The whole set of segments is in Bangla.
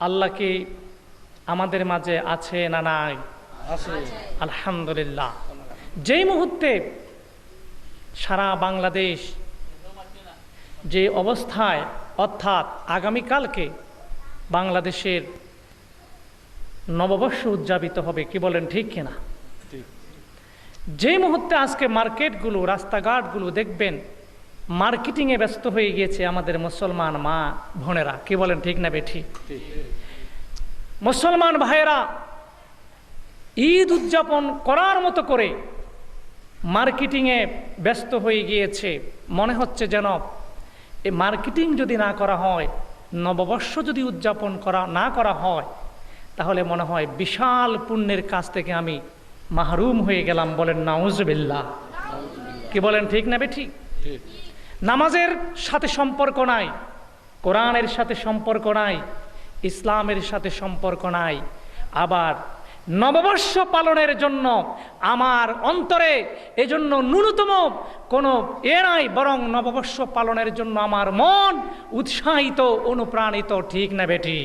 আল্লাহ কি আমাদের মাঝে আছে না নাই? আলহামদুলিল্লাহ। যেই মুহূর্তে সারা বাংলাদেশ যে অবস্থায় অর্থাৎ আগামীকালকে বাংলাদেশের নববর্ষ উদযাপিত হবে কি বলেন ঠিক কিনা? যে মুহূর্তে আজকে মার্কেটগুলো রাস্তাঘাটগুলো দেখবেন মার্কেটিংয়ে ব্যস্ত হয়ে গিয়েছে আমাদের মুসলমান মা বোনেরা। কি বলেন, ঠিক না বেঠি? মুসলমান ভাইয়েরা, ঈদ উদযাপন করার মতো করে মার্কেটিংয়ে ব্যস্ত হয়ে গিয়েছে। মনে হচ্ছে যেন এই মার্কেটিং যদি না করা হয়, নববর্ষ যদি উদযাপন করা, না করা হয়, তাহলে মনে হয় বিশাল পুণ্যের কাছ থেকে আমি মাহরুম হয়ে গেলাম বলেন নাউজবিল্লা কি বলেন, ঠিক না বে ঠিক ঠিক। নামাজের সাথে সম্পর্ক নাই, কোরআনের সাথে সম্পর্ক নাই, ইসলামের সাথে সম্পর্ক নাই। আবার নববর্ষ পালনের জন্য আমার অন্তরে এজন্য ন্যূনতম কোনো এ নাই, বরং নববর্ষ পালনের জন্য আমার মন উৎসাহিত, অনুপ্রাণিত, ঠিক না বেটি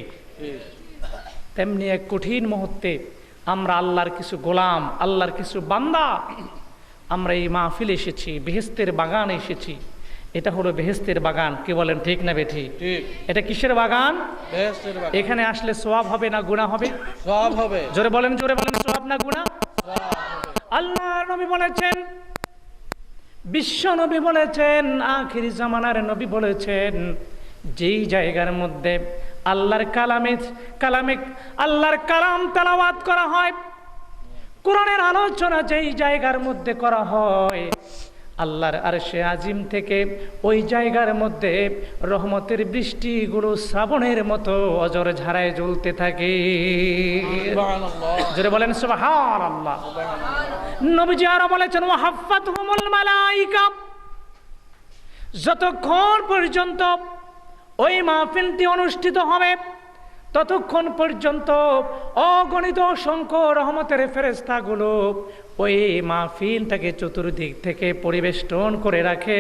তেমনি এক কঠিন মুহূর্তে আমরা আল্লাহর কিছু গোলাম, আল্লাহর কিছু বান্দা, আমরা এই মাহফিল এসেছি বেহেস্তের বাগান এসেছি। এটা হলো বেহেস্তের বাগান কে বলেন ঠিক না বেঠি? এটা কিসের বাগান? এখানে আসলে সোয়াব হবে না গুণা হবে? সব হবে। জোরে বলেন জোরে বলেন সোয়াব না গুণা আল্লাহ নবী বলেছেন বিশ্ব নবী বলেছেন আখির জামানার নবী বলেছেন যেই জায়গার মধ্যে আল্লাহর কালামে কালামে আল্লাহর কালাম তেলাওয়াত করা হয় কোরআনের আলোচনা যেই জায়গার মধ্যে করা হয় আল্লাহর আরশে আজিম থেকে ওই জায়গার মধ্যে রহমতের বৃষ্টিগুলো শ্রাবণের মতো অজর ঝাড়ায় জ্বলতে থাকে। জোরে বলেন সুবহান আল্লাহ নবীজি আরও বলেছেন ও হাফাত হুমুল মালাইকা। যতক্ষণ পর্যন্ত ওই মাহফিলটি অনুষ্ঠিত হবে ততক্ষণ পর্যন্ত অগণিত অসংখ্য রহমতের ফেরেস্তাগুলো ওই মাহফিলটাকে চতুর্দিক থেকে পরিবেষ্টন করে রাখে।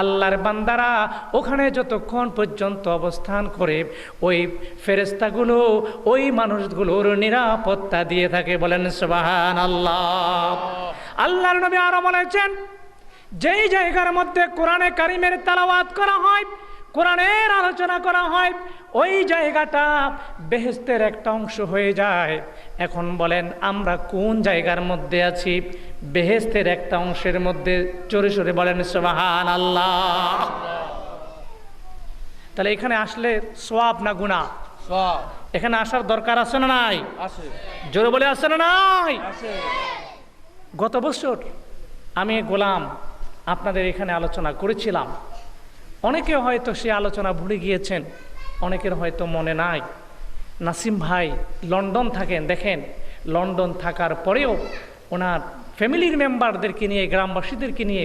আল্লাহর বান্দারা ওখানে যতক্ষণ পর্যন্ত অবস্থান করে, ওই ফেরেস্তাগুলো ওই মানুষগুলোর নিরাপত্তা দিয়ে থাকে বলেন সুবাহান আল্লাহ আল্লাহর নবী আরও বলেছেন, যেই জায়গার মধ্যে কোরআনে কারিমের তালাওয়াত করা হয় কোরআনের আলোচনা করা হয় ওই জায়গাটা বেহেস্তের একটা অংশ হয়ে যায়। এখন বলেন আমরা কোন জায়গার মধ্যে আছি? বেহেস্তের একটা অংশের মধ্যে চোরে সরে বলেন সোবাহান আল্লাহ তাহলে এখানে আসলে সোয়াব না গুণা এখানে আসার দরকার আছে না নাই? জোরে বলে আছে না নাই? গত বছর আমি গোলাম আপনাদের এখানে আলোচনা করেছিলাম। অনেকে হয়তো সে আলোচনা ভুলে গিয়েছেন, অনেকের হয়তো মনে নাই। নাসিম ভাই লন্ডন থাকেন, দেখেন, লন্ডন থাকার পরেও ওনার ফ্যামিলির মেম্বারদেরকে নিয়ে, গ্রামবাসীদেরকে নিয়ে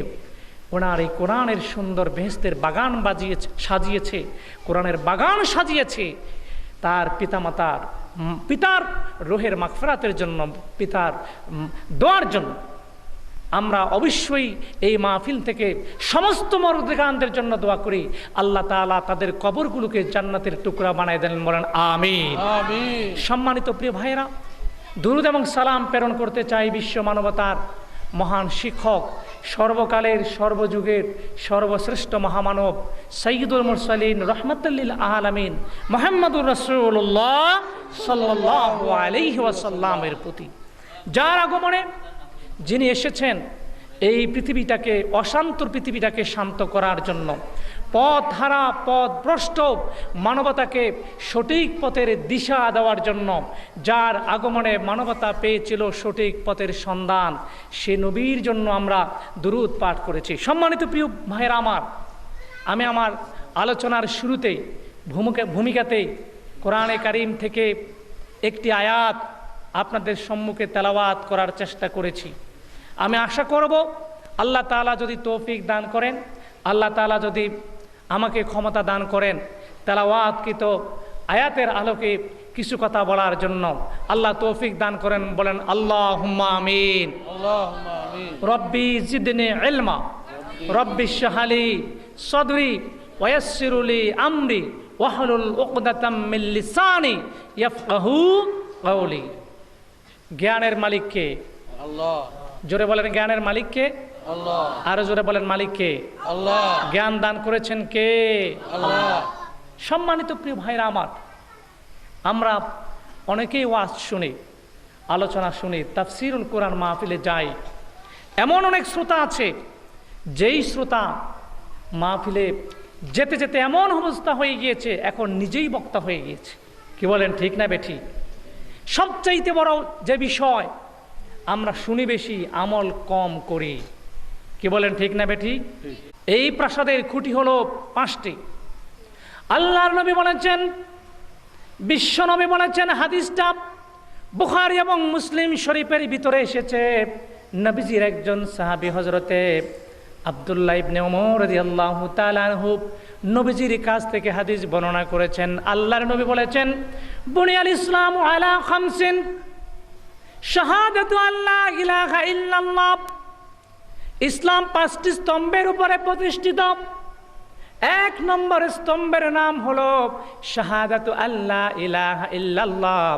ওনার এই কোরআনের সুন্দর বেহেস্তের বাগান বাজিয়েছে, সাজিয়েছে, কোরআনের বাগান সাজিয়েছে। তার পিতামাতার পিতার রোহের মাগফিরাতের জন্য, পিতার দোয়ার জন্য আমরা অবশ্যই এই মাহফিল থেকে সমস্ত মরদেগানদের জন্য দোয়া করি। আল্লাহ তাআলা তাদের কবরগুলোকে জান্নাতের টুকরা বানায় দেন বলেন আমিন। আমিন। সম্মানিত প্রিয় ভাইয়েরা দুরুদ এবং সালাম প্রেরণ করতে চাই বিশ্ব মানবতার মহান শিক্ষক সর্বকালের সর্বযুগের সর্বশ্রেষ্ঠ মহামানব সঈদুল মুরসালিন রহমতুল্লিল আলামিন মোহাম্মদুর রসুল্লাহ সাল্লাহ ওয়াসাল্লামের প্রতি। যার আগমনে যিনি এসেছেন এই পৃথিবীটাকে অশান্তর পৃথিবীটাকে শান্ত করার জন্য। পথ হারা পথ ভ্রষ্ট মানবতাকে সঠিক পথের দিশা দেওয়ার জন্য যার আগমনে মানবতা পেয়েছিল সঠিক পথের সন্ধান, সে নবীর জন্য আমরা দুরুদ পাঠ করেছি। সম্মানিত প্রিয় ভাইয়েরা আমার, আমি আমার আলোচনার শুরুতেই, ভূমিকা, ভূমিকাতেই কোরআনে কারিম থেকে একটি আয়াত আপনাদের সম্মুখে তেলাওয়াত করার চেষ্টা করেছি। আমি আশা করব আল্লাহ তাআলা যদি তৌফিক দান করেন আল্লাহ তালা যদি আমাকে ক্ষমতা দান করেন তেলাওয়াতকৃত আয়াতের আলোকে কিছু কথা বলার জন্য আল্লাহ তৌফিক দান করেন বলেন আল্লাহ আমিন। আল্লাহুম্মা আমিন। রব্বি জিদনে এলমা রব্বি শাহালি সদরি ওয়াসিরুলি আমরি ওয়াহলুল উকদাতাম মিন লিসানি ইয়াফকাহু কাওলি। জ্ঞানের মালিককে আল্লাহ। জোরে বলেন জ্ঞানের মালিককে আরও জোরে বলেন মালিককে জ্ঞান দান করেছেন কে? সম্মানিত প্রিয় ভাইরা আমার আমরা অনেকেই ওয়াজ শুনি আলোচনা শুনি তাফসিরুল কোরআন মাহফিলে যাই। এমন অনেক শ্রোতা আছে যেই শ্রোতা মাহফিলে যেতে যেতে এমন অবস্থা হয়ে গিয়েছে এখন নিজেই বক্তা হয়ে গিয়েছে। কি বলেন ঠিক না বেঠি? সবচাইতে বড় যে বিষয় আমরা শুনি বেশি, আমল কম করি। কি বলেন ঠিক না বেঠি? এই প্রাসাদের খুঁটি হলো পাঁচটি। আল্লাহর নবী বলেছেন, বিশ্ব নবী বলেছেন, হাদিসটা বুখারি এবং মুসলিম শরীফের ভিতরে এসেছে। নবীজির একজন সাহাবী হজরতে আবদুল্লাহ ইবনে ওমর রাদিয়াল্লাহু তাআলা আনহু নবীজির কাছ থেকে হাদিস বর্ণনা করেছেন। আল্লাহর নবী বলেছেন, বুনিয়াল ইসলাম আলা খামসিন শাহাদাতু আল্লাহ ইলাহা ইল্লাল্লাহ। ইসলাম পাঁচটি স্তম্ভের উপরে প্রতিষ্ঠিত। এক নম্বর স্তম্ভের নাম হলো শাহাদাতু আল্লাহ ইলাহা ইল্লাল্লাহ।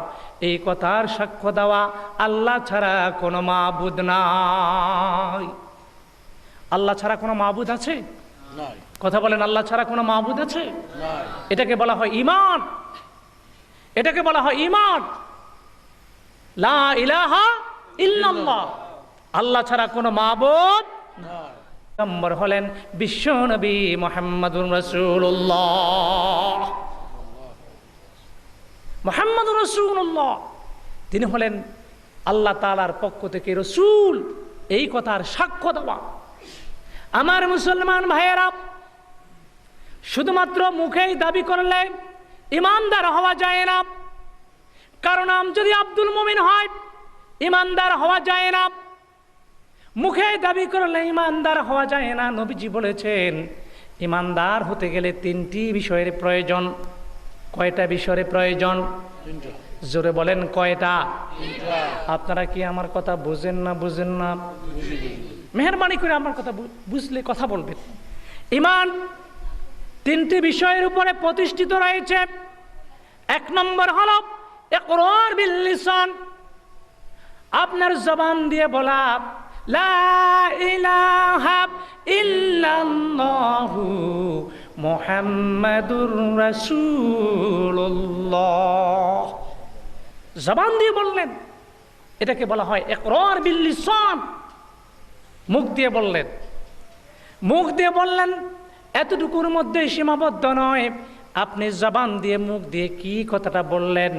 এই কথার সাক্ষ্য দেওয়া আল্লাহ ছাড়া কোনো মাবুদ নাই। আল্লাহ ছাড়া কোনো মাবুদ আছে? নাই। কথা বলেন আল্লাহ ছাড়া কোনো মাবুদ আছে? নাই। এটাকে বলা হয় ইমান এটাকে বলা হয় ইমান লা ইলাহা ইল্লাল্লাহ। আল্লাহ ছাড়া কোনো মাবুদ হলেন বিশ্বনবী মোহাম্মদুর রসুল্লাহ মোহাম্মদুর রসুল্লাহ তিনি হলেন আল্লাহ তালার পক্ষ থেকে রসুল। এই কথার সাক্ষ্য দেওয়া। আমার মুসলমান ভাইয়েরা, শুধুমাত্র মুখেই দাবি করলে ইমানদার হওয়া যায় না। কারণ নাম যদি আব্দুল মুমিন হয়, ইমানদার হওয়া যায় না। মুখে দাবি করলে ইমানদার হওয়া যায় না, নবীজি বলেছেন, ইমানদার হতে গেলে তিনটি বিষয়ের প্রয়োজন। কয়টা বিষয়ের প্রয়োজন? জোরে বলেন, কয়টা? আপনারা কি আমার কথা বুঝেন না বুঝেন না? মেহরবানি করে আমার কথা বুঝলে কথা বলবেন। ইমান তিনটি বিষয়ের উপরে প্রতিষ্ঠিত রয়েছে। এক নম্বর হল একরার বিল লিসান। আপনার জবান দিয়ে বলা, লা জবান দিয়ে বললেন, এটাকে বলা হয় একরার বিল লিসান। মুখ দিয়ে বললেন। মুখ দিয়ে বললেন, এতটুকুর মধ্যে সীমাবদ্ধ নয়। আপনি জবান দিয়ে মুখ দিয়ে কি কথাটা বললেন?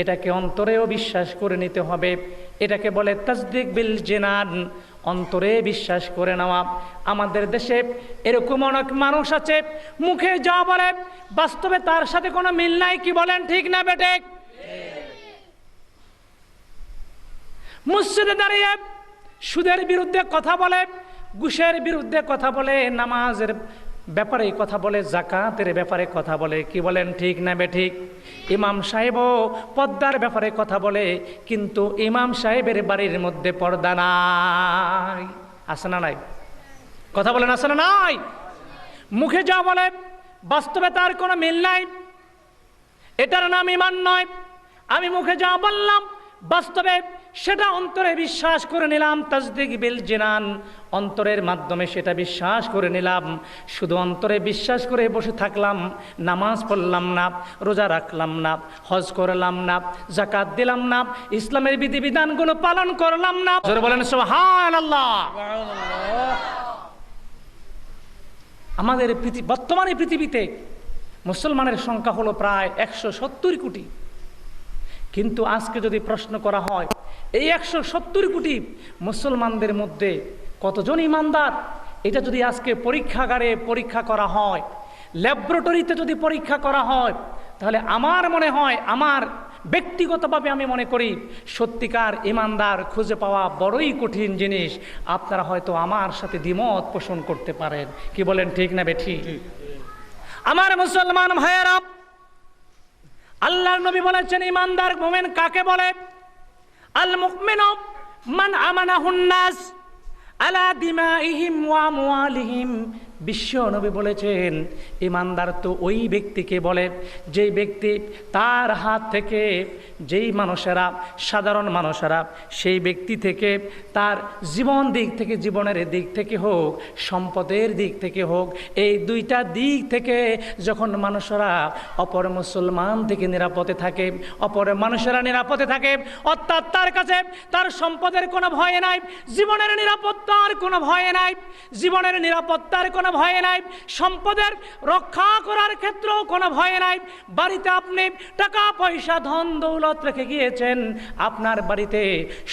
এটাকে অন্তরেও বিশ্বাস করে নিতে হবে। এটাকে বলে তাসদিক বিল জেনান, অন্তরে বিশ্বাস করে নেওয়া। আমাদের দেশে এরকম অনেক মানুষ আছে, মুখে যা বলে, বাস্তবে তার সাথে কোনো মিল নাই, কি বলেন ঠিক না বেটে মসজিদে দাঁড়িয়ে সুদের বিরুদ্ধে কথা বলে, ঘুষের বিরুদ্ধে কথা বলে, নামাজের ব্যাপারে কথা বলে, জাকাতের ব্যাপারে কথা বলে, কি বলেন ঠিক না বে ঠিক ইমাম সাহেবও পর্দার ব্যাপারে কথা বলে, কিন্তু ইমাম সাহেবের বাড়ির মধ্যে পর্দা নাই। আসে না নাই? কথা বলেন আসে না নাই? মুখে যা বলে বাস্তবে তার কোনো মিল নাই। এটার নাম ইমান নয়। আমি মুখে যা বললাম, বাস্তবে সেটা অন্তরে বিশ্বাস করে নিলাম তাজদিক বিল জিনান। অন্তরের মাধ্যমে সেটা বিশ্বাস করে নিলাম। শুধু অন্তরে বিশ্বাস করে বসে থাকলাম, নামাজ পড়লাম না, রোজা রাখলাম না, হজ করলাম না জাকাত দিলাম না, ইসলামের বিধিবিধানগুলো পালন করলাম না। বলেন আমাদের বর্তমানে পৃথিবীতে মুসলমানের সংখ্যা হলো প্রায় একশো সত্তর কোটি। কিন্তু আজকে যদি প্রশ্ন করা হয় এই একশো সত্তর কোটি মুসলমানদের মধ্যে কতজন ইমানদার? এটা যদি আজকে পরীক্ষাগারে পরীক্ষা করা হয়, ল্যাবরেটরিতে যদি পরীক্ষা করা হয়, তাহলে আমার মনে হয়, আমার ব্যক্তিগতভাবে আমি মনে করি সত্যিকার ইমানদার খুঁজে পাওয়া বড়ই কঠিন জিনিস। আপনারা হয়তো আমার সাথে দ্বিমত পোষণ করতে পারেন। কি বলেন ঠিক না বেঠি? আমার মুসলমান ভাইয়েরা, আল্লাহর নবী বলেছেন, ইমানদার মোমেন কাকে বলে? আল মুকমিনু মান আমানাহুন নাস আলা দিমাইহিম ওয়া আমওয়ালিহিম বিশ্ব নবী বলেছেন, ইমানদার তো ওই ব্যক্তিকে বলে যেই ব্যক্তি তার হাত থেকে যেই মানুষেরা, সাধারণ মানুষেরা, সেই ব্যক্তি থেকে তার জীবন দিক থেকে, জীবনের দিক থেকে হোক, সম্পদের দিক থেকে হোক, এই দুইটা দিক থেকে যখন মানুষেরা অপর মুসলমান থেকে নিরাপদে থাকে, অপর মানুষেরা নিরাপদে থাকে, অর্থাৎ তার কাছে তার সম্পদের কোনো ভয় নাই, জীবনের নিরাপত্তার কোনো ভয় নাই, জীবনের নিরাপত্তার কোনো ভয় নাই, সম্পদের রক্ষা করার ক্ষেত্রেও কোনো ভয় নাই। বাড়িতে আপনি টাকা, পয়সা, ধন, দৌলত রেখে গিয়েছেন, আপনার বাড়িতে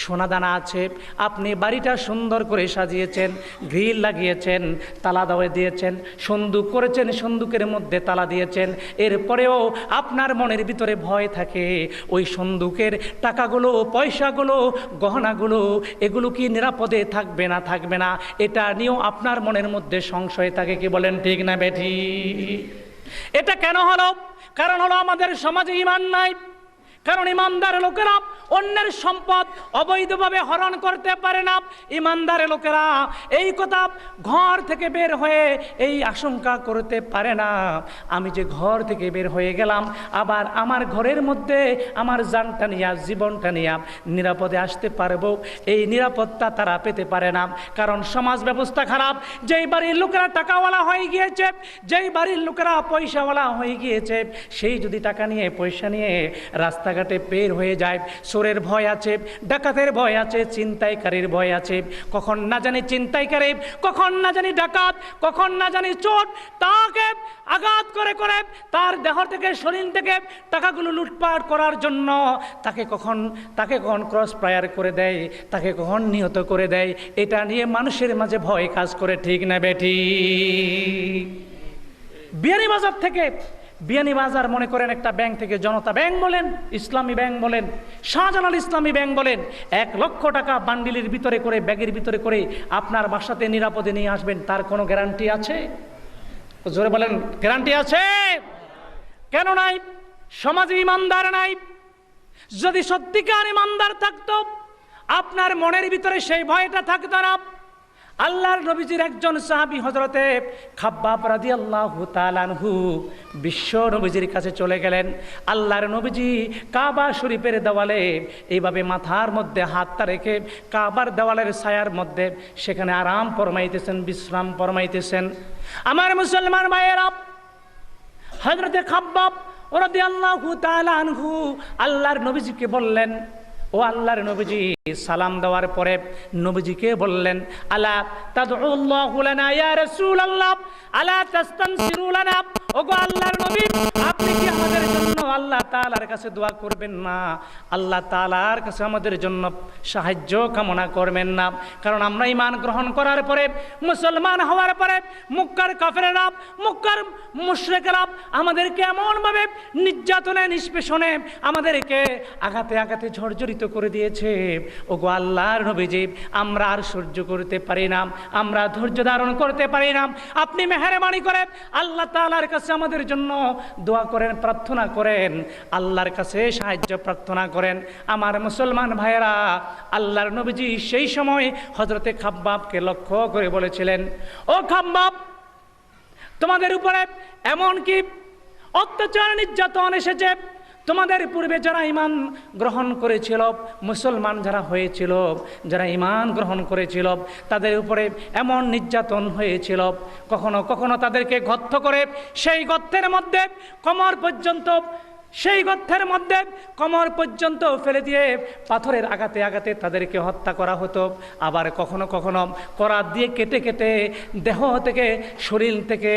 সোনাদানা আছে, আপনি বাড়িটা সুন্দর করে সাজিয়েছেন, গ্রিল লাগিয়েছেন, তালা দেওয়া দিয়েছেন, সন্দুক করেছেন, সন্দুকের মধ্যে তালা দিয়েছেন, এরপরেও আপনার মনের ভিতরে ভয় থাকে। ওই সন্দুকের টাকাগুলো, পয়সাগুলো, গহনাগুলো, এগুলো কি নিরাপদে থাকবে না থাকবে না, এটা নিয়েও আপনার মনের মধ্যে সংশয় থাকে কি বলেন, ঠিক না বেঠি? এটা কেন হলো? কারণ হলো আমাদের সমাজে ইমান নাই। কারণ ইমানদার লোকেরা অন্যের সম্পদ অবৈধভাবে হরণ করতে পারে না। ইমানদার লোকেরা এই কথা ঘর থেকে বের হয়ে এই আশঙ্কা করতে পারে না। আমি যে ঘর থেকে বের হয়ে গেলাম, আবার আমার ঘরের মধ্যে আমার জানটা নিয়ে, জীবনটা নিয়ে নিরাপদে আসতে পারব। এই নিরাপত্তা তারা পেতে পারে না। কারণ সমাজ ব্যবস্থা খারাপ। যেই বাড়ির লোকেরা টাকাওয়ালা হয়ে গিয়েছে, যেই বাড়ির লোকেরা পয়সাওয়ালা হয়ে গিয়েছে, সেই যদি টাকা নিয়ে, পয়সা নিয়ে রাস্তাঘাটে বের হয়ে যায়। চোরের ভয় আছে, ডাকাতের ভয় আছে চিন্তাইকারীর ভয় আছে। কখন না জানি চিন্তাইকারী কখন না জানি ডাকাত, কখন না জানি চোট তাকে আঘাত করে করে তার দেহ থেকে, শরীর থেকে টাকাগুলো লুটপাট করার জন্য তাকে কখন তাকে কখন ক্রস প্রায়ার করে দেয়, তাকে কখন নিহত করে দেয়, এটা নিয়ে মানুষের মাঝে ভয় কাজ করে, ঠিক না বেটি? বিয়ানি বাজার থেকে বিয়ানি বাজার মনে করেন একটা ব্যাংক থেকে জনতা ব্যাংক বলেন, ইসলামী ব্যাংক বলেন, শাহজালাল ইসলামী ব্যাংক বলেন, এক লক্ষ টাকা বান্ডিলের ভিতরে করে, ব্যাগের ভিতরে করে আপনার বাসাতে নিরাপদে নিয়ে আসবেন, তার কোনো গ্যারান্টি আছে? জোরে বলেন, গ্যারান্টি আছে? কেন নাই? সমাজে ইমানদার নাই? যদি সত্যিকার ইমানদার থাকতো, আপনার মনের ভিতরে সেই ভয়টা থাকতো না। আল্লাহর নবীজির একজন সাহাবি হজরতে খাব্বাব রাদি আল্লাহ তালানহু বিশ্ব নবীজির কাছে চলে গেলেন। আল্লাহর নবীজি কাবা শরীফের দেওয়ালে এইভাবে মাথার মধ্যে হাতটা রেখে কাবার দেওয়ালের ছায়ার মধ্যে সেখানে আরাম ফরমাইতেছেন, বিশ্রাম ফরমাইতেছেন। আমার মুসলমান মায়েরা হজরতে খাব্বাব ওরদি আল্লাহ আনহু আল্লাহর নবীজিকে বললেন ও আল্লাহর নবীজি, সালাম দেওয়ার পরে নবীজিকে বললেন, আলা তাদউল্লাহু লানা ইয়া রাসূলুল্লাহ? আলা তাস্তানসিরু লানা? ওগো আল্লাহর নবী, আপনি কি আমাদের জন্য আল্লাহ তাআলার কাছে দোয়া করবেন না? আল্লাহ তাআলার কাছে আমাদের জন্য সাহায্য কামনা করবেন না। কারণ আমরা ঈমান গ্রহণ করার পরে, মুসলমান হওয়ার পরে, মুক্কার কাফেরেরা মুক্কার মুশরিকরা আমাদেরকে এমনভাবে নির্যাতনে, নিষ্পেষণে আমাদেরকে আঘাতে আঘাতে ঝরঝরিত করে দিয়েছে। ও গো আল্লাহর নবীজি, আমরা আর সহ্য করতে পারি না, আমরা ধৈর্য ধারণ করতে পারি না। আপনি মেহরবানি করে আল্লাহ তাআলার কাছে আমাদের জন্য দোয়া করেন, প্রার্থনা করেন, আল্লাহর কাছে সাহায্য প্রার্থনা করেন। আমার মুসলমান ভাইয়েরা, আল্লাহর নবীজি সেই সময় হজরতে খাব্বাবকে লক্ষ্য করে বলেছিলেন, ও খাব্বাব, তোমাদের উপরে এমন কি অত্যাচার নির্যাতন এসেছে তোমাদের পূর্বে যারা ইমান গ্রহণ করেছিল, মুসলমান যারা হয়েছিল, যারা ইমান গ্রহণ করেছিল, তাদের উপরে এমন নির্যাতন হয়েছিল, কখনো কখনো তাদেরকে গর্থ করে সেই গর্থের মধ্যে কমর পর্যন্ত সেই গর্থের মধ্যে কমর পর্যন্ত ফেলে দিয়ে পাথরের আঘাতে আঘাতে তাদেরকে হত্যা করা হতো। আবার কখনো কখনো করাত দিয়ে কেটে কেটে দেহ থেকে, শরীর থেকে,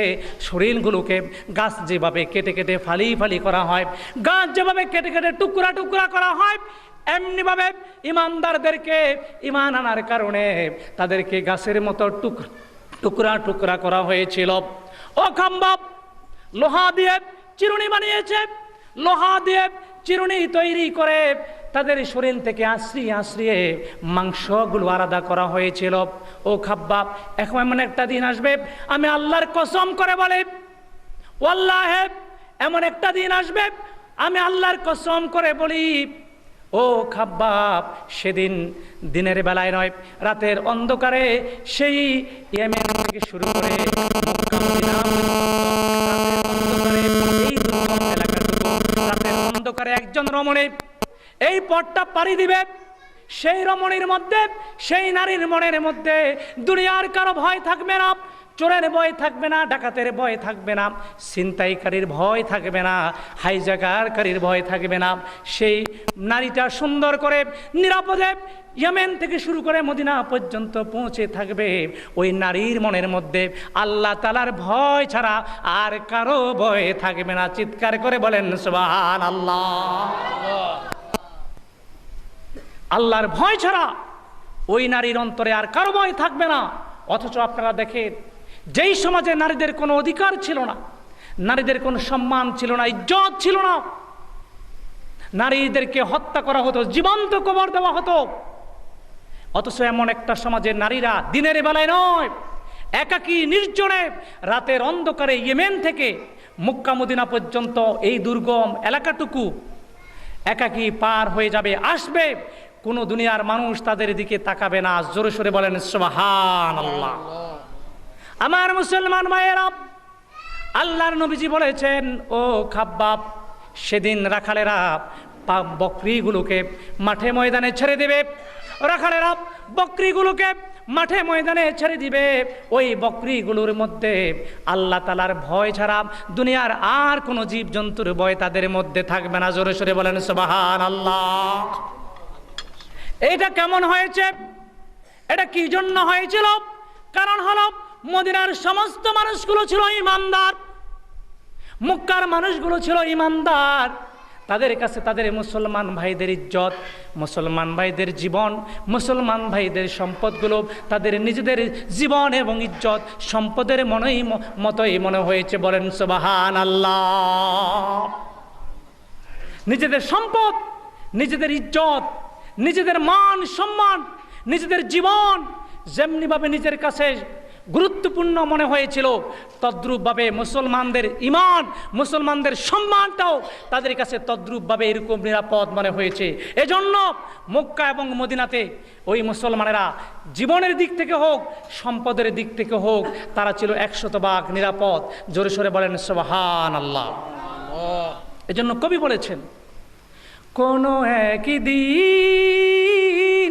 শরীরগুলোকে গাছ যেভাবে কেটে কেটে ফালি ফালি করা হয়, গাছ যেভাবে কেটে কেটে টুকরা টুকরা করা হয়, এমনিভাবে ইমানদারদেরকে ইমান আনার কারণে তাদেরকে গাছের মতো টুক, টুকরা টুকরা করা হয়েছিল। খাম্বাব, লোহা দিয়ে চিরুনি বানিয়েছে। লোহা চিরুনি তৈরি করে তাদের শরীর থেকে আশ্রিয়ে আশ্রিয়ে মাংসগুলো আলাদা করা হয়েছিল। ও খাব্বাব, এখন এমন একটা দিন আসবে, আমি আল্লাহর কসম করে বলে ও আল্লাহ এমন একটা দিন আসবে, আমি আল্লাহর কসম করে বলি, ও ও খাব্বাব, সেদিন দিনের বেলায় নয়, রাতের অন্ধকারে সেই ইয়েমেন থেকে শুরু করে একজন রমণী এই পথটা পাড়ি দিবে। সেই রমণীর মধ্যে, সেই নারীর মনের মধ্যে দুনিয়ার কারও ভয় থাকবে না। চোরের ভয় থাকবে না, ডাকাতের ভয় থাকবে না, ছিনতাইকারীর ভয় থাকবে না, হাইজাকারকারীর ভয় থাকবে না। সেই নারীটা সুন্দর করে নিরাপদে ইয়েমেন থেকে শুরু করে মদিনা পর্যন্ত পৌঁছে থাকবে। ওই নারীর মনের মধ্যে আল্লাহ তালার ভয় ছাড়া আর কারও ভয় থাকবে না। চিৎকার করে বলেন সুবহান আল্লাহ আল্লাহর ভয় ছাড়া ওই নারীর অন্তরে আর কারও ভয় থাকবে না। অথচ আপনারা দেখেন যেই সমাজে নারীদের কোনো অধিকার ছিল না, নারীদের কোনো সম্মান ছিল না, ইজ্জত ছিল না, নারীদেরকে হত্যা করা হতো, জীবন্ত কবর দেওয়া হতো। অথচ এমন একটা সমাজের নারীরা দিনের বেলায় নয়, একাকী নির্জনে, রাতের অন্ধকারে ইয়েমেন থেকে মুক্কা, মদিনা পর্যন্ত এই দুর্গম এলাকাটুকু একাকী পার হয়ে যাবে, আসবে। কোনো দুনিয়ার মানুষ তাদের দিকে তাকাবে না, জোরে সোরে বলেন সুবহান আল্লাহ আমার মুসলমান ভাইয়েরা আল্লাহর নবীজি বলেছেন, ও খাব্বাব, সেদিন রাখালেরা বকরিগুলোকে মাঠে ময়দানে ছেড়ে দেবে। রাখালেরা বকরিগুলোকে মাঠে ময়দানে ছেড়ে দিবে। ওই বকরিগুলোর মধ্যে আল্লাহ তালার ভয় ছাড়া দুনিয়ার আর কোনো জীবজন্তুর ভয় তাদের মধ্যে থাকবে না। জোরে সোরে বলেন সুবাহান আল্লাহ এটা কেমন হয়েছে? এটা কি জন্য হয়েছিল? কারণ হলো মদিনার সমস্ত মানুষগুলো ছিল ইমানদার। মক্কার মানুষগুলো ছিল ইমানদার। তাদের কাছে তাদের মুসলমান ভাইদের ইজ্জত, মুসলমান ভাইদের জীবন, মুসলমান ভাইদের সম্পদগুলো, তাদের নিজেদের জীবন এবং ইজ্জত সম্পদের মনেই মতোই মনে হয়েছে বলেন সুবাহান আল্লাহ নিজেদের সম্পদ, নিজেদের ইজ্জত, নিজেদের মান সম্মান, নিজেদের জীবন যেমনিভাবে নিজের কাছে গুরুত্বপূর্ণ মনে হয়েছিল। তদ্রূপভাবে মুসলমানদের ইমান মুসলমানদের সম্মানটাও তাদের কাছে তদ্রূপভাবে এরকম নিরাপদ মনে হয়েছে। এজন্য মক্কা এবং মদিনাতে ওই মুসলমানেরা জীবনের দিক থেকে হোক, সম্পদের দিক থেকে হোক, তারা ছিল একশত বাঘ নিরাপদ। জোরে সোরে বলেন আল্লাহ আল্লাহ এজন্য কবি বলেছেন, কোনো একই দিন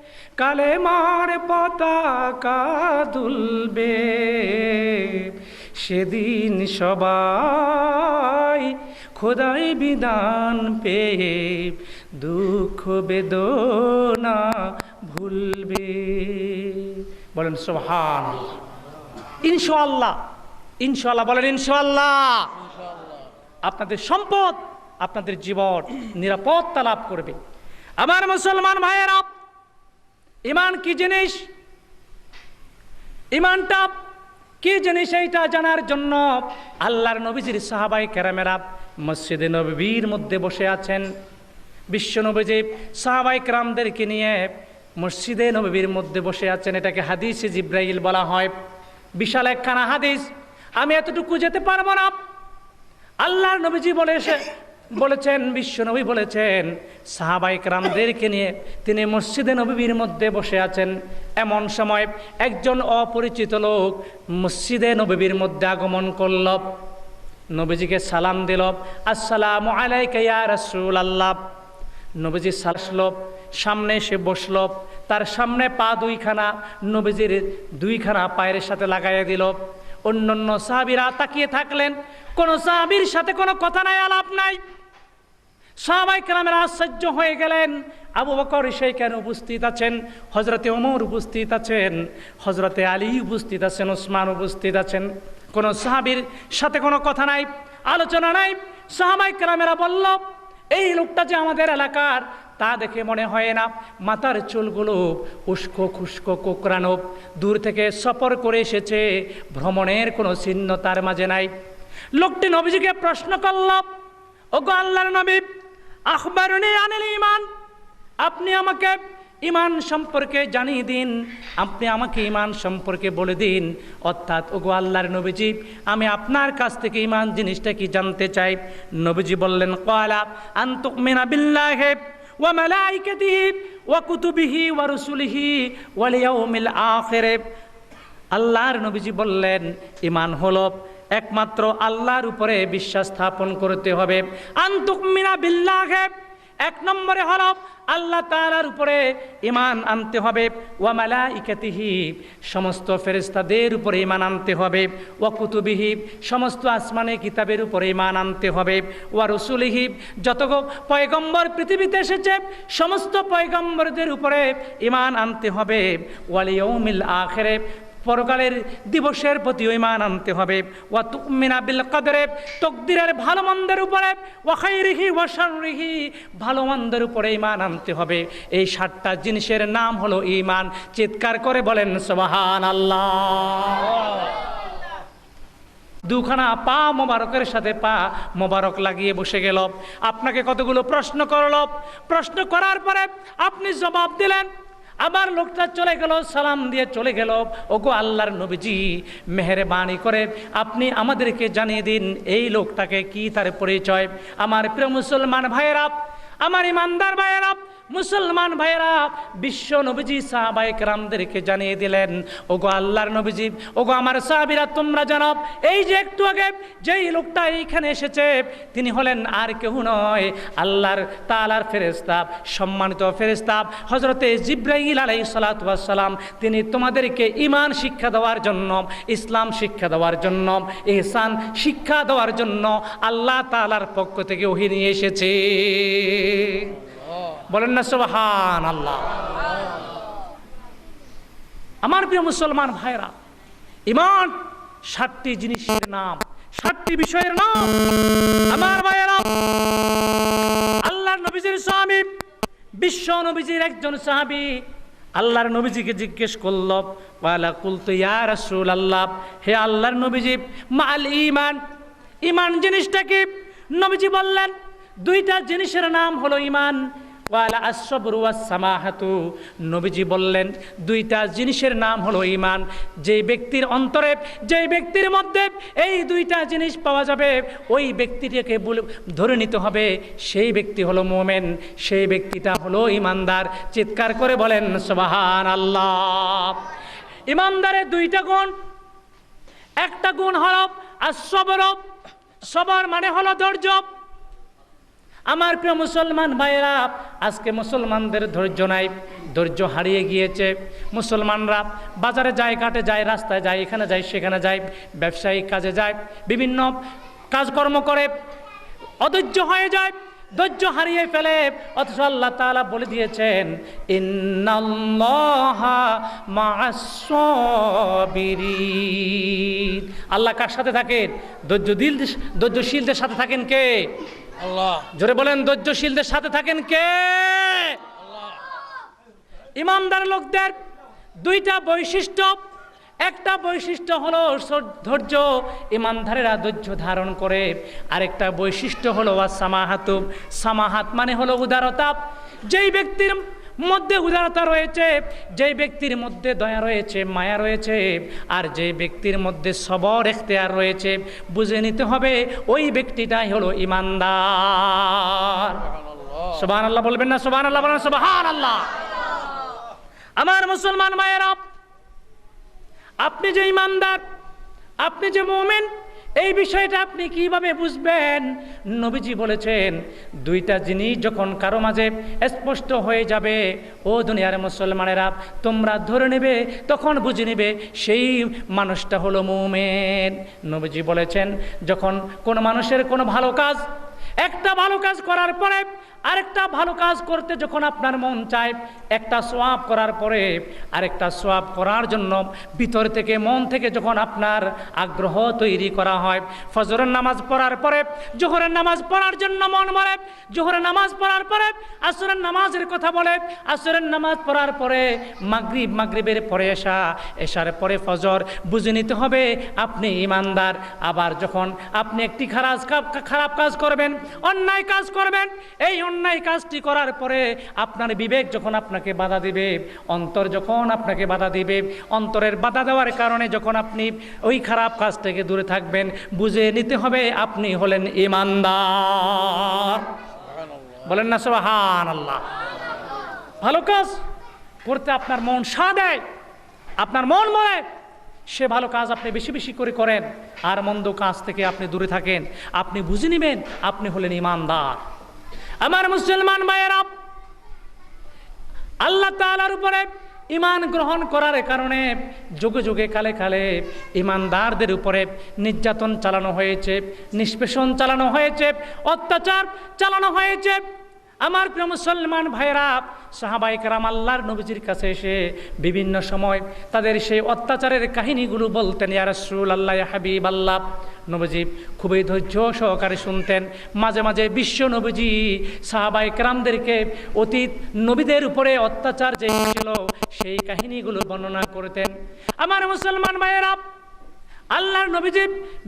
কালে মার পতাকা দুলবে। সেদিন সবাই খোদাই বিধান পেয়ে দুঃখ বেদনা ভুলবে। বলেন সোহান ইনশাল্লাহ ইনশাল্লাহ বলেন ইনশাল্লাহ আপনাদের সম্পদ, আপনাদের জীবন নিরাপত্তা লাভ করবে। আমার মুসলমান ভাইয়েরা ইমান কি জিনিস? ইমানটা কি জিনিস এইটা জানার জন্য আল্লাহর নবীজির সাহাবাই কেরামেরা মসজিদে নবীর মধ্যে বসে আছেন। বিশ্ব নবীজি সাহাবাই কেরামদেরকে নিয়ে মসজিদে নবীর মধ্যে বসে আছেন। এটাকে হাদিস জিব্রাইল বলা হয়। বিশাল একখানা হাদিস। আমি এতটুকু যেতে পারব না। আল্লাহর নবীজি বলে বলেছেন বিশ্ব নবী বলেছেন সাহাবাইক রামদেরকে নিয়ে তিনি মসজিদে নবীর মধ্যে বসে আছেন। এমন সময় একজন অপরিচিত লোক মসজিদে নবীর মধ্যে আগমন করল। নবীজিকে সালাম দিল, আসসালামু আলাইকা রাসূল আল্লাহ নবীজি সালসল সামনে এসে বসল, তার সামনে পা দুইখানা নবীজির দুইখানা পায়ের সাথে লাগাইয়া দিল। অন্য অন্য সাহাবিরা তাকিয়ে থাকলেন, কোনো সাহাবির সাথে কোনো কথা নাই, আলাপ নাই। সাহাবাই কেরামের আশ্চর্য হয়ে গেলেন। আবু বকর সেইখানে উপস্থিত আছেন? হজরতে ওমর উপস্থিত আছেন? হজরতে আলী উপস্থিত আছেন? ওসমান উপস্থিত আছেন? কোনো সাহাবির সাথে কোনো কথা নাই, আলোচনা নাই। সাহাবাই কেরামেরা বলল, এই লোকটা যে আমাদের এলাকার, তা দেখে মনে হয় না। মাথার চুলগুলো উস্কো খুস্কো কোকরানো দূর থেকে সফর করে এসেছে। ভ্রমণের কোনো চিহ্ন তার মাঝে নাই। লোকটি নবীজিকে প্রশ্ন করল ও গো আল্লাহর নবী ইমান আপনি আমাকে ইমান সম্পর্কে জানিয়ে দিন। আপনি আমাকে ইমান সম্পর্কে বলে দিন। অর্থাৎ, ওগো আল্লাহর নবীজি, আমি আপনার কাছ থেকে ইমান জিনিসটা কি জানতে চাই? নবীজি বললেন কয়লা আন্তুক মিনা বিল্লাহে ওয়া মালাইকাতিহি ওয়া কুতুবিহি ওয়া রুসুলিহি ওয়াল ইয়াউমিল আখিরে। আল্লাহর নবীজি বললেন ইমান হলো একমাত্র আল্লাহর উপরে বিশ্বাস স্থাপন করতে হবে। আন্তুক মিনা বিল্লাহে, এক নম্বরে হল আল্লাহ তাআলার উপরে ইমান আনতে হবে। ওয়া মালাইকাতিহি, সমস্ত ফেরেশতাদের উপরে ইমান আনতে হবে। ও কুতুবিহি, সমস্ত আসমানে কিতাবের উপরে ইমান আনতে হবে। ওয়া রসুলিহি যত পয়গম্বর পৃথিবীতে এসেছে, সমস্ত পয়গম্বরদের উপরে ইমান আনতে হবে। ওয়াল ইয়াউমিল আখিরে পরকালের দিবসের প্রতি ইমান আনতে হবে। ওয়া তুমিনা বিল কদরে, তকদিরের ভালো মন্দের উপরে, ওয়া খাইরিহি ওয়া শাররিহি ভালো মন্দের উপরে ইমান আনতে হবে। এই সাতটা জিনিসের নাম হলো ইমান চিৎকার করে বলেন সুবহান আল্লাহ দুখানা পা মোবারকের সাথে পা মোবারক লাগিয়ে বসে গেল। আপনাকে কতগুলো প্রশ্ন করল? প্রশ্ন করার পরে আপনি জবাব দিলেন আবার লোকটা চলে গেল, সালাম দিয়ে চলে গেল। ওগো আল্লাহর নবীজি, মেহরবানি করে আপনি আমাদেরকে জানিয়ে দিন, এই লোকটাকে কি তার পরিচয়? আমার প্রিয় মুসলমান ভাইয়েরা, আমার ইমানদার ভাইয়েরা মুসলমান ভাইরা বিশ্ব নবীজি সাহাবায়ে কেরামদেরকে জানিয়ে দিলেন, ওগো আল্লাহর নবীজি, ওগো আমার সাহাবিরা, তোমরা জানো এই যে একটু আগে যেই লোকটা এইখানে এসেছে, তিনি হলেন আর কেউ নয়, আল্লাহর তালার ফেরেস্তাব সম্মানিত ফেরেস্তাব হজরতে জিব্রাইল আলাই সালাতাম তিনি তোমাদেরকে ইমান শিক্ষা দেওয়ার জন্য, ইসলাম শিক্ষা দেওয়ার জন্য, এহসান শিক্ষা দেওয়ার জন্য আল্লাহ তালার পক্ষ থেকে ওহি নিয়ে এসেছে। বলেন না সুবহান আল্লাহ আমার প্রিয় মুসলমান ভাইরা ইমান সাতটি জিনিসের নাম সাতটি বিষয়ের নাম। আমার ভাইয়েরা, আল্লাহর নবীজির স্বামী, বিশ্ব নবীজির একজন সাহাবী, আল্লাহর নবীজিকে জিজ্ঞেস করল, ওয়ালা কুলতু ইয়া রাসূল আল্লাহ হে আল্লাহর নবীজি, মাল ইমান। ইমান জিনিসটা কি? নবীজি বললেন দুইটা জিনিসের নাম হলো ইমান ওয়ালা আসবরু সামাহাতু নবীজি বললেন, দুইটা জিনিসের নাম হলো ইমান যে ব্যক্তির অন্তরে, যে ব্যক্তির মধ্যে এই দুইটা জিনিস পাওয়া যাবে, ওই ব্যক্তিটাকে ধরে নিতে হবে, সেই ব্যক্তি হলো মোমেন, সেই ব্যক্তিটা হলো ইমানদার চিৎকার করে বলেন সুবহান আল্লাহ ইমানদারের দুইটা গুণ। একটা গুণ হলো আসবর সবার মানে হলো ধৈর্য। আমার প্রিয় মুসলমান ভাইয়েরা, আজকে মুসলমানদের ধৈর্য নাই, ধৈর্য হারিয়ে গিয়েছে। মুসলমানরা বাজারে যায়, ঘাটে যায়, রাস্তায় যায়, এখানে যায়, সেখানে যায় ব্যবসায়িক কাজে যায়, বিভিন্ন কাজকর্ম করে, অধৈর্য হয়ে যায়, ধৈর্য হারিয়ে ফেলে। অথচ আল্লাহ তাআলা বলে দিয়েছেন। আল্লাহ কার সাথে থাকেন? ধৈর্যদিল ধৈর্যশীলদের সাথে থাকেন কে? জোরে বলেন ধৈর্যশীলদের সাথে থাকেন কে? ইমানদার লোকদের দুইটা বৈশিষ্ট্য। একটা বৈশিষ্ট্য হলো ধৈর্য ইমানধারেরা ধৈর্য ধারণ করে। আরেকটা বৈশিষ্ট্য হলো সামাহাত সামাহাত মানে হলো উদারতা। যেই ব্যক্তির মধ্যে উদারতা রয়েছে যেই ব্যক্তির মধ্যে দয়া রয়েছে মায়া রয়েছে আর যে ব্যক্তির মধ্যে সবর এখতেয়ার রয়েছে বুঝে নিতে হবে ওই ব্যক্তিটাই হলো ইমানদার। সুবহান আল্লাহ বলবেন না সুবহান আল্লাহ বলেন সুবহান আল্লাহ আমার মুসলমান মায়েরা আপনি যে ইমানদার আপনি যে মোমেন এই বিষয়টা আপনি কীভাবে বুঝবেন? নবীজি বলেছেন, দুইটা জিনিস যখন কারও মাঝে স্পষ্ট হয়ে যাবে, ও দুনিয়ার মুসলমানেরা, তোমরা ধরে নেবে, তখন বুঝে নেবে সেই মানুষটা হলো মোমেন। নবীজি বলেছেন, যখন কোনো মানুষের কোনো ভালো কাজ, একটা ভালো কাজ করার পরে আরেকটা ভালো কাজ করতে যখন আপনার মন চায়, একটা সোয়াব করার পরে আরেকটা সোয়াব করার জন্য ভিতর থেকে মন থেকে যখন আপনার আগ্রহ তৈরি করা হয়, ফজরের নামাজ পড়ার পরে, জোহরের নামাজ পড়ার জন্য মন বলে জোহরের নামাজ পড়ার পরে, আসরের নামাজের কথা বলে, আসরের নামাজ পড়ার পরে মাগরিব, মাগরিবের পরে এসা, এসার পরে ফজর, বুঝে নিতে হবে আপনি ইমানদার। আবার যখন আপনি একটি খারাপ খারাপ কাজ করবেন, অন্যায় কাজ করবেন, এই অন্যায় কাজটি করার পরে আপনার বিবেক যখন আপনাকে বাধা দিবে, অন্তর যখন আপনাকে বাধা দিবে, অন্তরের বাধা দেওয়ার কারণে যখন আপনি ওই খারাপ কাজ থেকে দূরে থাকবেন, বুঝে নিতে হবে আপনি হলেন ইমানদার। বলেন না সবাহান আল্লাহ ভালো কাজ করতে আপনার মন সা দেয়, আপনার মন বলে, সে ভালো কাজ আপনি বেশি বেশি করে করেন, আর মন্দ কাজ থেকে আপনি দূরে থাকেন, আপনি বুঝে নেবেন, আপনি হলেন ইমানদার। আমার মুসলমান ভাইয়েরা, আল্লাহ তালার উপরে ইমান গ্রহণ করার কারণে যুগে যুগে কালে কালে ইমানদারদের উপরে নির্যাতন চালানো হয়েছে, নিষ্পেষণ চালানো হয়েছে, অত্যাচার চালানো হয়েছে। আমার প্রিয় মুসলমান ভাইয়েরা সাহাবাই কারাম আল্লাহর নবীজির কাছে এসে বিভিন্ন সময় তাদের সেই অত্যাচারের কাহিনীগুলো বলতেন, ইয়া রাসূল আল্লাহ হাবিব আল্লাহ নবীজি খুবই ধৈর্য সহকারে শুনতেন। মাঝে মাঝে বিশ্ব নবীজি সাহাবাই কারামদেরকে অতীত নবীদের উপরে অত্যাচার যে ছিল, সেই কাহিনীগুলো বর্ণনা করতেন। আমার মুসলমান ভাইয়েরা আল্লাহর নবীজি,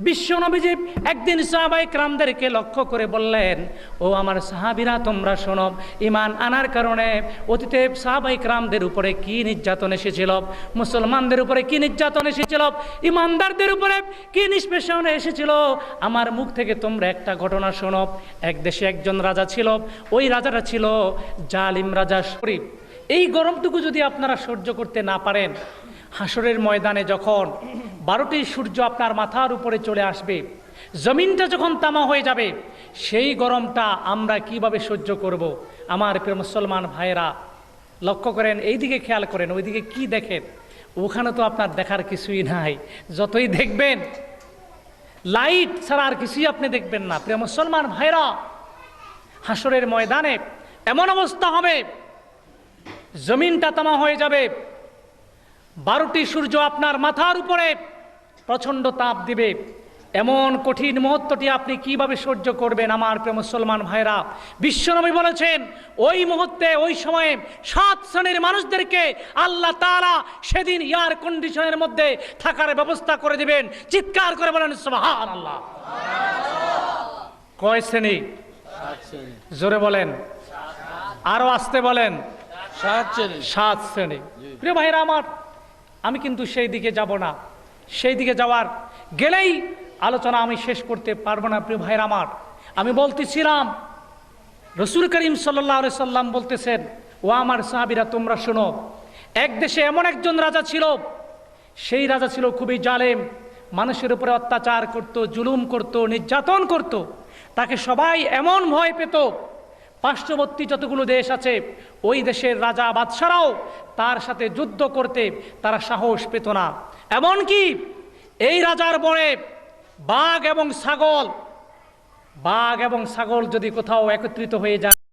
বিশ্ব নবীজি একদিন সাহাবাই ক্রামদেরকে লক্ষ্য করে বললেন, ও আমার সাহাবিরা, তোমরা শোনো ইমান আনার কারণে অতীতে সাহাবাই ক্রামদের উপরে কি নির্যাতন এসেছিল? মুসলমানদের উপরে কি নির্যাতন এসেছিল? ইমানদারদের উপরে কি নিষ্পেষণ এসেছিল? আমার মুখ থেকে তোমরা একটা ঘটনা শোনো। এক দেশে একজন রাজা ছিল, ওই রাজাটা ছিল জালিম রাজা শরীফ। এই গরমটুকু যদি আপনারা সহ্য করতে না পারেন হাসরের ময়দানে যখন বারোটি সূর্য আপনার মাথার উপরে চলে আসবে, জমিনটা যখন তামা হয়ে যাবে, সেই গরমটা আমরা কীভাবে সহ্য করব। আমার প্রিয় মুসলমান ভাইয়েরা, লক্ষ্য করেন এই দিকে খেয়াল করেন, ওইদিকে কি দেখেন? ওখানে তো আপনার দেখার কিছুই নাই। যতই দেখবেন, লাইট ছাড়া আর কিছুই আপনি দেখবেন না। প্রিয় মুসলমান ভাইরা হাসরের ময়দানে এমন অবস্থা হবে, জমিনটা তামা হয়ে যাবে বারোটি সূর্য আপনার মাথার উপরে প্রচণ্ড তাপ দিবে। এমন কঠিন মুহূর্তটি আপনি কীভাবে সহ্য করবেন আমার প্রিয় মুসলমান ভাইরা বিশ্বনবী বলেছেন ওই মুহূর্তে ওই সময়ে সাত শ্রেণির মানুষদেরকে আল্লাহ তারা সেদিন এয়ার কন্ডিশনের মধ্যে থাকার ব্যবস্থা করে দিবেন। চিৎকার করে বলেন সুবহান আল্লাহ কয় শ্রেণি? শ্রেণি জোরে বলেন। আরও আসতে বলেন। সাত শ্রেণি। সাত শ্রেণি। প্রিয় ভাইরা আমার আমি কিন্তু সেই দিকে যাব না। সেই দিকে যাওয়ার গেলেই আলোচনা আমি শেষ করতে পারব না, প্রিয় ভাইরা আমার। আমি বলতেছিলাম, রসুল করিম সাল্লাহ সাল্লাম বলতেছেন, ও আমার সাহাবিরা, তোমরা শোনো, এক দেশে এমন একজন রাজা ছিল, সেই রাজা ছিল খুবই জালেম, মানুষের উপরে অত্যাচার করত, জুলুম করত, নির্যাতন করত, তাকে সবাই এমন ভয় পেত পার্শ্ববর্তী যতগুলো দেশ আছে, ওই দেশের রাজা বাদশারাও তার সাথে যুদ্ধ করতে তারা সাহস পেত না। এমনকি এই রাজার বনে বাঘ এবং ছাগল, বাঘ এবং ছাগল যদি কোথাও একত্রিত হয়ে যায়